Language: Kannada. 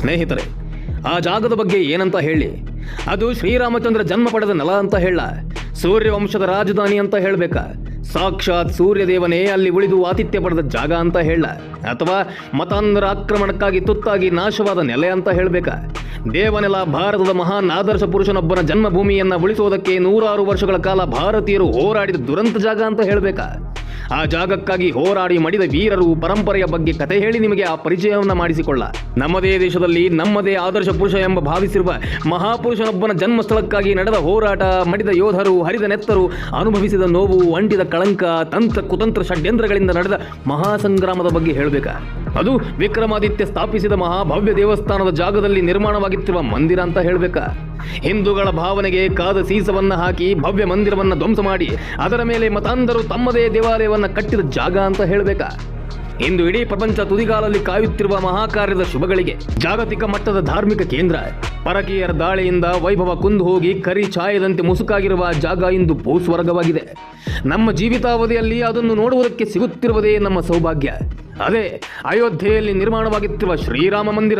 ಸ್ನೇಹಿತರೆ, ಆ ಜಾಗದ ಬಗ್ಗೆ ಏನಂತ ಹೇಳಿ? ಅದು ಶ್ರೀರಾಮಚಂದ್ರ ಜನ್ಮ ಪಡೆದ ನೆಲ ಅಂತ ಹೇಳ, ಸೂರ್ಯವಂಶದ ರಾಜಧಾನಿ ಅಂತ ಹೇಳಬೇಕಾ. ಸಾಕ್ಷಾತ್ ಸೂರ್ಯದೇವನೇ ಅಲ್ಲಿ ಉಳಿದು ಆತಿಥ್ಯ ಪಡೆದ ಜಾಗ ಅಂತ ಹೇಳ, ಅಥವಾ ಮತಾಂಧರ ಆಕ್ರಮಣಕ್ಕಾಗಿ ತುತ್ತಾಗಿ ನಾಶವಾದ ನೆಲೆ ಅಂತ ಹೇಳಬೇಕಾ. ದೇವನೆಲ ಭಾರತದ ಮಹಾನ್ ಆದರ್ಶ ಪುರುಷನೊಬ್ಬನ ಜನ್ಮಭೂಮಿಯನ್ನು ಉಳಿಸುವುದಕ್ಕೆ ನೂರಾರು ವರ್ಷಗಳ ಕಾಲ ಭಾರತೀಯರು ಹೋರಾಡಿದ ದುರಂತ ಜಾಗ ಅಂತ ಹೇಳಬೇಕಾ. ಆ ಜಾಗಕ್ಕಾಗಿ ಹೋರಾಡಿ ಮಡಿದ ವೀರರು ಪರಂಪರೆಯ ಬಗ್ಗೆ ಕತೆ ಹೇಳಿ ನಿಮಗೆ ಆ ಪರಿಚಯವನ್ನು ಮಾಡಿಸಿಕೊಳ್ಳ. ನಮ್ಮದೇ ದೇಶದಲ್ಲಿ ನಮ್ಮದೇ ಆದರ್ಶ ಪುರುಷ ಎಂಬ ಭಾವಿಸಿರುವ ಮಹಾಪುರುಷನೊಬ್ಬನ ಜನ್ಮಸ್ಥಳಕ್ಕಾಗಿ ನಡೆದ ಹೋರಾಟ, ಮಡಿದ ಯೋಧರು, ಹರಿದ ನೆತ್ತರು, ಅನುಭವಿಸಿದ ನೋವು, ಅಂಟಿದ ಕಳಂಕ ತಂತ್ರ ಕುತಂತ್ರ ಷಡ್ಯಂತ್ರಗಳಿಂದ ನಡೆದ ಮಹಾಸಂಗ್ರಾಮದ ಬಗ್ಗೆ ಹೇಳಬೇಕಾ. ಅದು ವಿಕ್ರಮಾದಿತ್ಯ ಸ್ಥಾಪಿಸಿದ ಮಹಾಭವ್ಯ ದೇವಸ್ಥಾನದ ಜಾಗದಲ್ಲಿ ನಿರ್ಮಾಣವಾಗಿತ್ತಿರುವ ಮಂದಿರ ಅಂತ ಹೇಳಬೇಕಾ. ಹಿಂದೂಗಳ ಭಾವನೆಗೆ ಕಾದ ಸೀಸವನ್ನು ಹಾಕಿ ಭವ್ಯ ಮಂದಿರವನ್ನು ಧ್ವಂಸ ಮಾಡಿ, ಅದರ ಮೇಲೆ ಮತಾಂಧರು ತಮ್ಮದೇ ದೇವಾಲಯವನ್ನ ಕಟ್ಟಿದ ಜಾಗ ಅಂತ ಹೇಳಬೇಕಾ? ಇಂದು ಇಡೀ ಪ್ರಪಂಚ ತುದಿಗಾಲಲ್ಲಿ ಕಾಯುತ್ತಿರುವ ಮಹಾಕಾರ್ಯದ ಶುಭಗಳಿಗೆ ಜಾಗತಿಕ ಮಟ್ಟದ ಧಾರ್ಮಿಕ ಕೇಂದ್ರ, ಪರಕೀಯರ ದಾಳಿಯಿಂದ ವೈಭವ ಕುಂದು ಹೋಗಿ ಕರಿ ಛಾಯದಂತೆ ಮುಸುಕಾಗಿರುವ ಜಾಗ ಇಂದು ಭೂಸ್ವರ್ಗವಾಗಿದೆ. ನಮ್ಮ ಜೀವಿತಾವಧಿಯಲ್ಲಿ ಅದನ್ನು ನೋಡುವುದಕ್ಕೆ ಸಿಗುತ್ತಿರುವುದೇ ನಮ್ಮ ಸೌಭಾಗ್ಯ. ಅದೇ, ಅಯೋಧ್ಯೆಯಲ್ಲಿ ನಿರ್ಮಾಣವಾಗುತ್ತಿರುವ ಶ್ರೀರಾಮ ಮಂದಿರ.